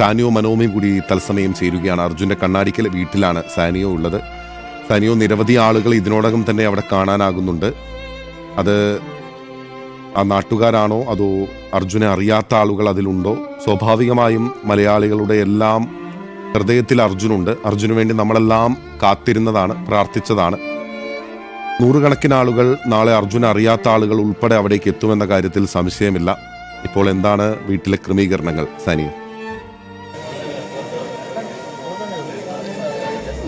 സാനിയോ മനോമയും കൂടി തത്സമയം ചേരുകയാണ്. അർജുന്റെ കണ്ണാടിക്കൽ വീട്ടിലാണ് സാനിയോ ഉള്ളത്. സാനിയോ നിരവധി ആളുകൾ ഇതിനോടകം തന്നെ അവിടെ കാണാനാകുന്നുണ്ട്. അത് ആ നാട്ടുകാരാണോ? അതോ അർജുനെ അറിയാത്ത ആളുകൾ അതിലുണ്ടോ? സ്വാഭാവികമായും മലയാളികളുടെ എല്ലാം ഹൃദയത്തിൽ അർജുനുണ്ട്. അർജുന് വേണ്ടി നമ്മളെല്ലാം കാത്തിരുന്നതാണ് പ്രാർത്ഥിച്ചതാണ്. നൂറുകണക്കിന് ആളുകൾ നാളെ അർജുന അറിയാത്ത ആളുകൾ ഉൾപ്പെടെ അവിടേക്ക് എത്തുമെന്ന കാര്യത്തിൽ സംശയമില്ല. ഇപ്പോൾ എന്താണ് വീട്ടിലെ ക്രമീകരണങ്ങൾ സാനിയ?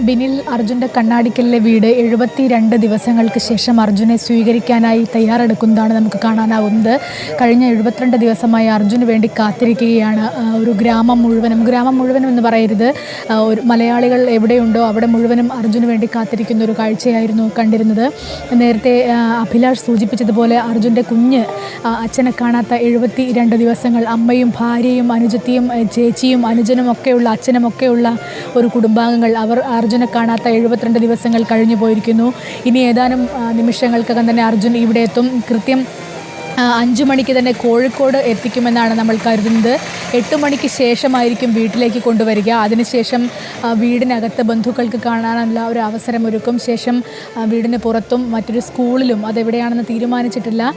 ബിനിൽ അർജുന്റെ കണ്ണാടിക്കലിലെ വീട് എഴുപത്തി രണ്ട് ദിവസങ്ങൾക്ക് ശേഷം അർജുനെ സ്വീകരിക്കാനായി തയ്യാറെടുക്കുന്നതാണ് നമുക്ക് കാണാനാവുന്നത്. കഴിഞ്ഞ എഴുപത്തിരണ്ട് ദിവസമായി അർജുന് വേണ്ടി കാത്തിരിക്കുകയാണ് ഒരു ഗ്രാമം മുഴുവനും. ഗ്രാമം മുഴുവനും എന്ന് പറയരുത്. ഒരു മലയാളികൾ എവിടെയുണ്ടോ അവിടെ മുഴുവനും അർജുന് വേണ്ടി കാത്തിരിക്കുന്ന ഒരു കാഴ്ചയായിരുന്നു കണ്ടിരുന്നത്. നേരത്തെ അഭിലാഷ് സൂചിപ്പിച്ചതുപോലെ അർജുന്റെ കുഞ്ഞ് അച്ഛനെ കാണാത്ത എഴുപത്തി രണ്ട് ദിവസങ്ങൾ അമ്മയും ഭാര്യയും അനുജത്തിയും ചേച്ചിയും അനുജനും ഒക്കെയുള്ള അച്ഛനും ഒക്കെയുള്ള ഒരു കുടുംബാംഗങ്ങൾ അവർ അർജുനെ കാണാത്ത എഴുപത്തിരണ്ട് ദിവസങ്ങൾ കഴിഞ്ഞു പോയിരിക്കുന്നു ഇനി ഏതാനും നിമിഷങ്ങൾക്കകം തന്നെ അർജുൻ ഇവിടെ എത്തും. കൃത്യം അഞ്ചു മണിക്ക് തന്നെ കോഴിക്കോട് എത്തിക്കുമെന്നാണ് നമ്മൾ കരുതുന്നത്. എട്ട് മണിക്ക് ശേഷമായിരിക്കും വീട്ടിലേക്ക് കൊണ്ടുവരിക. അതിനുശേഷം വീടിനകത്ത് ബന്ധുക്കൾക്ക് കാണാനുള്ള ഒരു അവസരം ഒരുക്കും. ശേഷം വീടിന് പുറത്തും മറ്റൊരു സ്കൂളിലും അതെവിടെയാണെന്ന് തീരുമാനിച്ചിട്ടില്ല.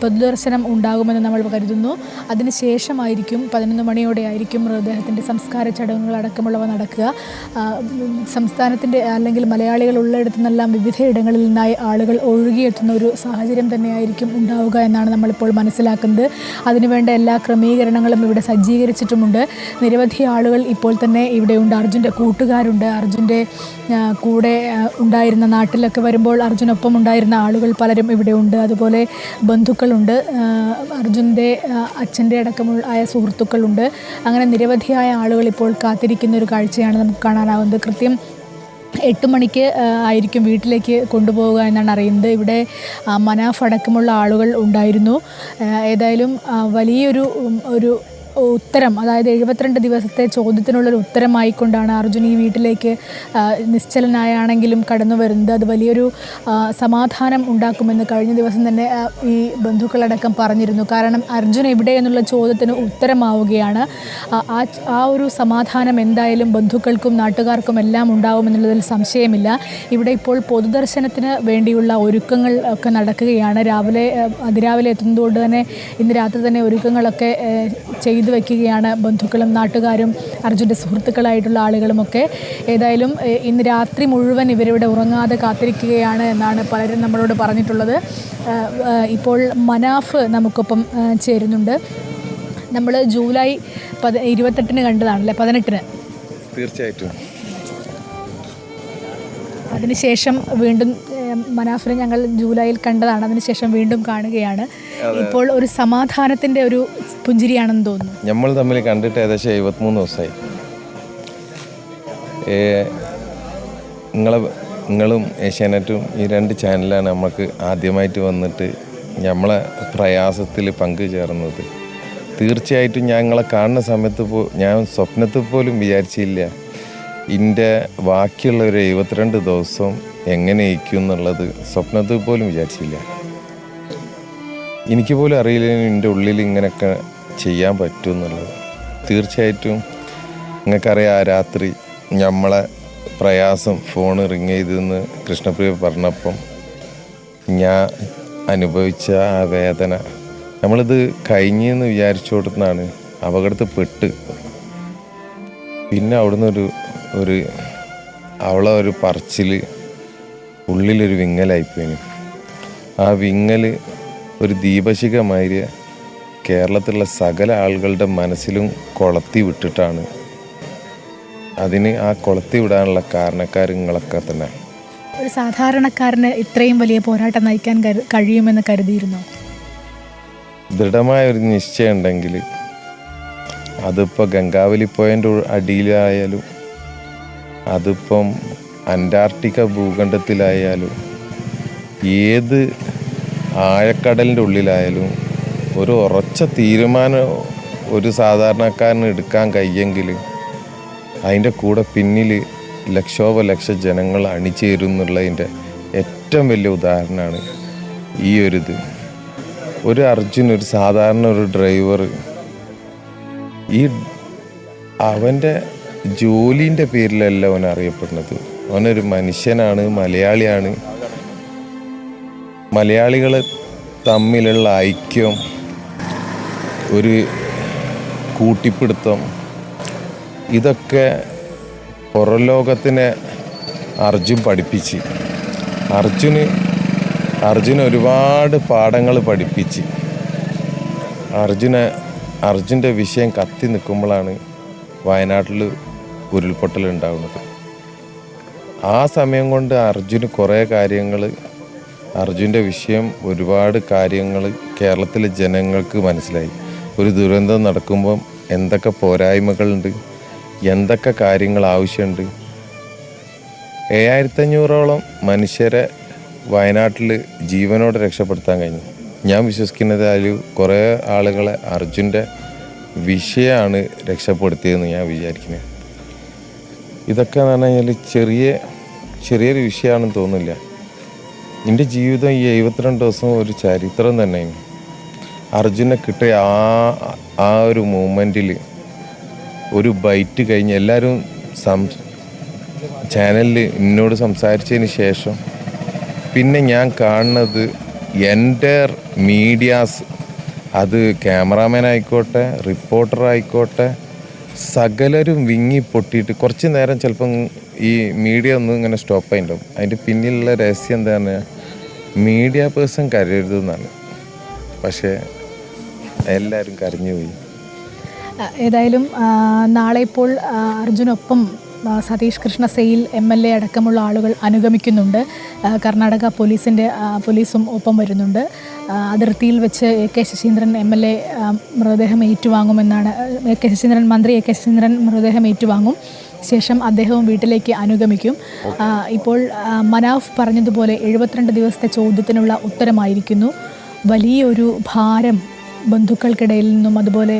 പൊതുദർശനം ഉണ്ടാകുമെന്ന് നമ്മൾ കരുതുന്നു. അതിനുശേഷമായിരിക്കും പതിനൊന്ന് മണിയോടെ ആയിരിക്കും മൃതദേഹത്തിന്റെ സംസ്കാര ചടങ്ങുകൾ അടക്കമുള്ളവ നടക്കുക. സംസ്ഥാനത്തിന്റെ അല്ലെങ്കിൽ മലയാളികൾ ഉള്ളിടത്തു നിന്നെല്ലാം വിവിധ ഇടങ്ങളിൽ നിന്നായി ആളുകൾ ഒഴുകിയെത്തുന്ന ഒരു സാഹചര്യം തന്നെയായിരിക്കും ഉണ്ടാവുക എന്നാണ് നമ്മളിപ്പോൾ മനസ്സിലാക്കുന്നത്. അതിനുവേണ്ട എല്ലാ ക്രമീകരണങ്ങളും ഇവിടെ സജ്ജീകരിച്ചിട്ടുമുണ്ട്. നിരവധി ആളുകൾ ഇപ്പോൾ തന്നെ ഇവിടെയുണ്ട് അർജുന്റെ കൂട്ടുകാരുണ്ട്. അർജുന്റെ കൂടെ ഉണ്ടായിരുന്ന നാട്ടിലൊക്കെ വരുമ്പോൾ അർജുനൊപ്പം ഉണ്ടായിരുന്ന ആളുകൾ പലരും ഇവിടെയുണ്ട് അതുപോലെ ബന്ധുക്കളുണ്ട്. അർജുന്റെ അച്ഛന്റെ അടക്കമുള്ള സുഹൃത്തുക്കളുണ്ട്. അങ്ങനെ നിരവധിയായ ആളുകൾ ഇപ്പോൾ കാത്തിരിക്കുന്ന ഒരു കാഴ്ചയാണ് നമുക്ക് കാണാനാവുന്നത്. കൃത്യം എട്ട് മണിക്ക് ആയിരിക്കും വീട്ടിലേക്ക് കൊണ്ടുപോവുക എന്നാണ് അറിയുന്നത്. ഇവിടെ മനാഫടക്കമുള്ള ആളുകൾ ഉണ്ടായിരുന്നു. ഏതായാലും വലിയൊരു ഒരു ഉത്തരം അതായത് എഴുപത്തിരണ്ട് ദിവസത്തെ ചോദ്യത്തിനുള്ളൊരു ഉത്തരമായിക്കൊണ്ടാണ് അർജുൻ ഈ വീട്ടിലേക്ക് നിശ്ചലനായാണെങ്കിലും കടന്നു വരുന്നത്. അത് വലിയൊരു സമാധാനം ഉണ്ടാക്കുമെന്ന് കഴിഞ്ഞ ദിവസം തന്നെ ഈ ബന്ധുക്കളടക്കം പറഞ്ഞിരുന്നു. കാരണം അർജുൻ എവിടെ എന്നുള്ള ചോദ്യത്തിന് ഉത്തരമാവുകയാണ്. ആ, ആ ഒരു സമാധാനം എന്തായാലും ബന്ധുക്കൾക്കും നാട്ടുകാർക്കും എല്ലാം ഉണ്ടാവുമെന്നുള്ളതിൽ സംശയമില്ല. ഇവിടെ ഇപ്പോൾ പൊതുദർശനത്തിന് വേണ്ടിയുള്ള ഒരുക്കങ്ങൾ ഒക്കെ നടക്കുകയാണ്. രാവിലെ അതിരാവിലെ എത്തുന്നതുകൊണ്ട് തന്നെ ഇന്ന് രാത്രി തന്നെ ഒരുക്കങ്ങളൊക്കെ ആ, ചെയ്തു വയ്ക്കുകയാണ് ബന്ധുക്കളും നാട്ടുകാരും അർജുന്റെ സുഹൃത്തുക്കളായിട്ടുള്ള ആളുകളുമൊക്കെ. ഏതായാലും ഇന്ന് രാത്രി മുഴുവൻ ഇവരിവിടെ ഉറങ്ങാതെ കാത്തിരിക്കുകയാണ് എന്നാണ് പലരും നമ്മളോട് പറഞ്ഞിട്ടുള്ളത്. ഇപ്പോൾ മനാഫ് നമുക്കൊപ്പം ചേരുന്നുണ്ട്. നമ്മൾ ജൂലൈ പതി ഇരുപത്തെട്ടിന് കണ്ടതാണല്ലേ പതിനെട്ടിന്? തീർച്ചയായിട്ടും. അതിനുശേഷം വീണ്ടും മനാഫിനെ ഞങ്ങൾ ജൂലൈയിൽ കണ്ടതാണ്. അതിനുശേഷം വീണ്ടും കാണുകയാണ്. ഇപ്പോൾ ഒരു സമാധാനത്തിന്റെ ഒരു പുഞ്ചിരിയാണെന്ന് തോന്നുന്നു. നമ്മൾ തമ്മിൽ കണ്ടിട്ട് ഏകദേശം എഴുപത്തിമൂന്ന് ദിവസമായി. നിങ്ങളെ നിങ്ങളും ഏഷ്യാനെറ്റും ഈ രണ്ട് ചാനലാണ് നമുക്ക് ആദ്യമായിട്ട് വന്നിട്ട് നമ്മളെ പ്രയാസത്തിൽ പങ്കുചേർന്നത്. തീർച്ചയായിട്ടും ഞങ്ങളെ കാണുന്ന സമയത്ത് പോ ഞാൻ സ്വപ്നത്തിൽ പോലും വിചാരിച്ചില്ല എന്റെ ബാക്കിയുള്ള ഒരു എഴുപത്തിരണ്ട് ദിവസം എങ്ങനെ ഇരിക്കും എന്നുള്ളത് സ്വപ്നത്തിൽ പോലും വിചാരിച്ചില്ല. എനിക്ക് പോലും അറിയില്ല എന്റെ ഉള്ളിൽ ഇങ്ങനെയൊക്കെ ചെയ്യാൻ പറ്റും എന്നുള്ളത് തീർച്ചയായിട്ടും നിങ്ങൾക്കറിയാം ആ രാത്രി നമ്മളെ പ്രയാസം ഫോൺ റിങ് ചെയ്തെന്ന് കൃഷ്ണപ്രിയ പറഞ്ഞപ്പം ഞാൻ അനുഭവിച്ച ആ വേദന. നമ്മളിത് കഴിഞ്ഞെന്ന് വിചാരിച്ചോടുന്നാണ് അപകടത്തിൽ പെട്ട്. പിന്നെ അവിടുന്ന് ഒരു ഒരു അവളെ ഒരു പറച്ചിൽ ഉള്ളിലൊരു വിങ്ങലായിപ്പോയിന് ആ വിങ്ങൽ ഒരു ദീപശിഖമാതിരി കേരളത്തിലുള്ള സകല ആളുകളുടെ മനസ്സിലും കൊളത്തി വിട്ടിട്ടാണ്. അതിന് ആ കൊളത്തി വിടാനുള്ള കാരണക്കാർ നിങ്ങളൊക്കെ തന്നെ. ഒരു സാധാരണക്കാരന് ഇത്രയും വലിയ പോരാട്ടം നയിക്കാൻ കഴിയുമെന്ന് കരുതിയിരുന്നു? ദൃഢമായ ഒരു നിശ്ചയം ഉണ്ടെങ്കിൽ അതിപ്പോൾ ഗംഗാവലി പോയിന്റെ അടിയിലായാലും അതിപ്പം അന്റാർട്ടിക്ക ഭൂഖണ്ഡത്തിലായാലും ഏത് ആഴക്കടലിന്റെ ഉള്ളിലായാലും ഒരു ഉറച്ച തീരുമാനം ഒരു സാധാരണക്കാരന് എടുക്കാൻ കഴിയെങ്കിൽ അതിന്റെ കൂടെ പിന്നിൽ ലക്ഷോപലക്ഷ ജനങ്ങൾ അണിചേരും എന്നുള്ളതിന്റെ ഏറ്റവും വലിയ ഉദാഹരണമാണ് ഈ ഒരു ഇത്. ഒരു അർജുൻ ഒരു സാധാരണ ഒരു ഡ്രൈവർ ഈ അവന്റെ ജോലീന്റെ പേരിലല്ല അവൻ അറിയപ്പെടുന്നത് അവനൊരു മനുഷ്യനാണ് മലയാളിയാണ്. മലയാളികൾ തമ്മിലുള്ള ഐക്യം ഒരു കൂട്ടിപ്പിടുത്തം ഇതൊക്കെ പുറം ലോകത്തിനെ അർജുൻ പഠിപ്പിച്ച്. അർജുന് അർജുന ഒരുപാട് പാഠങ്ങൾ പഠിപ്പിച്ച്. അർജുന അർജുന്റെ വിഷയം കത്തി നിൽക്കുമ്പോഴാണ് വയനാട്ടിൽ ഉരുൾപൊട്ടൽ ഉണ്ടാകുന്നത് ആ സമയം കൊണ്ട് അർജുന് കുറേ കാര്യങ്ങൾ അർജുന്റെ വിഷയം ഒരുപാട് കാര്യങ്ങൾ കേരളത്തിലെ ജനങ്ങൾക്ക് മനസ്സിലായി. ഒരു ദുരന്തം നടക്കുമ്പം എന്തൊക്കെ പോരായ്മകളുണ്ട് എന്തൊക്കെ കാര്യങ്ങൾ ആവശ്യമുണ്ട്. ഏഴായിരത്തഞ്ഞൂറോളം മനുഷ്യരെ വയനാട്ടിൽ ജീവനോടെ രക്ഷപ്പെടുത്താൻ കഴിഞ്ഞു. ഞാൻ വിശ്വസിക്കുന്നത് അതിൽ കുറേ ആളുകളെ അർജുന്റെ വിഷയമാണ് രക്ഷപ്പെടുത്തിയതെന്ന് ഞാൻ വിചാരിക്കുന്നത് ഇതൊക്കെ എന്ന് പറഞ്ഞു കഴിഞ്ഞാൽ ചെറിയ ചെറിയൊരു വിഷയമാണെന്ന് തോന്നുന്നില്ല. എന്റെ ജീവിതം ഈ എഴുപത്തിരണ്ട് ദിവസം ഒരു ചരിത്രം തന്നെ അർജുനെ കിട്ടിയ ആ ആ ഒരു മൂമെന്റിൽ ഒരു ബൈറ്റ് കഴിഞ്ഞ് എല്ലാവരും സം ചാനലിൽ എന്നോട് സംസാരിച്ചതിന് ശേഷം പിന്നെ ഞാൻ കാണുന്നത് എന്റെ മീഡിയാസ് അത് ക്യാമറാമാൻ ആയിക്കോട്ടെ റിപ്പോർട്ടർ ആയിക്കോട്ടെ സകലരും വിങ്ങി പൊട്ടിയിട്ട് കുറച്ച് നേരം ചിലപ്പം ഈ മീഡിയ ഒന്നും ഇങ്ങനെ സ്റ്റോപ്പ് ആയിട്ടുണ്ടാവും അതിന്റെ പിന്നിലുള്ള രഹസ്യം എന്താണ്? മീഡിയ പേഴ്സൺ കരയരുതെന്നാണ്. പക്ഷേ എല്ലാവരും കരഞ്ഞുപോയി. ഏതായാലും നാളെ ഇപ്പോൾ അർജുനൊപ്പം Satish Krishna Sail M L A അടക്കമുള്ള ആളുകൾ അനുഗമിക്കുന്നുണ്ട്. കർണാടക പോലീസിന്റെ പോലീസും ഒപ്പം വരുന്നുണ്ട്. അതിർത്തിയിൽ വെച്ച് A K Saseendran M L A മൃതദേഹം ഏറ്റുവാങ്ങുമെന്നാണ് എ കെ ശശീന്ദ്രൻ മന്ത്രി എ കെ ശശീന്ദ്രൻ മൃതദേഹം ഏറ്റുവാങ്ങും. ശേഷം അദ്ദേഹവും വീട്ടിലേക്ക് അനുഗമിക്കും. ഇപ്പോൾ മനാഫ് പറഞ്ഞതുപോലെ എഴുപത്തിരണ്ട് ദിവസത്തെ ചോദ്യത്തിനുള്ള ഉത്തരമായിരിക്കുന്നു. വലിയൊരു ഭാരം ബന്ധുക്കൾക്കിടയിൽ നിന്നും അതുപോലെ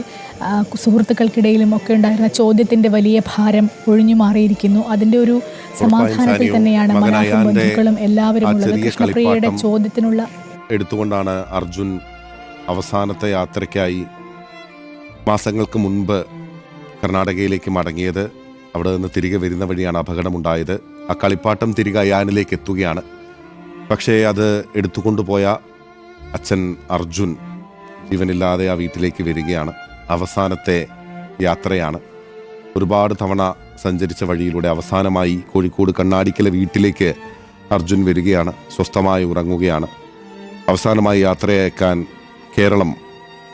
സുഹൃത്തുക്കൾക്കിടയിലും ഒക്കെ ഉണ്ടായിരുന്ന ചോദ്യത്തിന്റെ വലിയ ഭാരം ഒഴിഞ്ഞു മാറിയിരിക്കുന്നു. അതിന്റെ ഒരു സമാധാനത്തിൽ തന്നെയാണ് മനാഫും ബന്ധുക്കളും എല്ലാവരും ഉള്ളത്. കൃഷ്ണപ്രിയയുടെ ചോദ്യത്തിനുള്ള എടുത്തുകൊണ്ടാണ് അർജുൻ അവസാനത്തെ യാത്രയ്ക്കായി മാസങ്ങൾക്ക് മുൻപ് കർണാടകയിലേക്ക് മടങ്ങിയത്. അവിടെ നിന്ന് തിരികെ വരുന്ന വഴിയാണ് അപകടമുണ്ടായത്. ആ കളിപ്പാട്ടം തിരികെ അയാനിലേക്ക് എത്തുകയാണ്. പക്ഷേ അത് എടുത്തുകൊണ്ടുപോയ അച്ഛൻ അർജുൻ ജീവനില്ലാതെ ആ വീട്ടിലേക്ക് വരികയാണ്. അവസാനത്തെ യാത്രയാണ്. ഒരുപാട് തവണ സഞ്ചരിച്ച വഴിയിലൂടെ അവസാനമായി കോഴിക്കോട് കണ്ണാടിക്കലെ വീട്ടിലേക്ക് അർജുൻ വരികയാണ്. സ്വസ്ഥമായി ഉറങ്ങുകയാണ്. അവസാനമായി യാത്രയയക്കാൻ കേരളം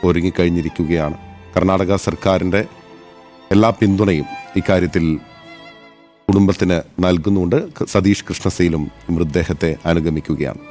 ഒരുങ്ങിക്കഴിഞ്ഞിരിക്കുകയാണ്. കർണാടക സർക്കാരിന്റെ എല്ലാ പിന്തുണയും ഇക്കാര്യത്തിൽ കുടുംബത്തിന് നൽകുന്നുണ്ട്. സതീഷ് കൃഷ്ണസയിലും മൃതദേഹത്തെ അനുഗമിക്കുകയാണ്.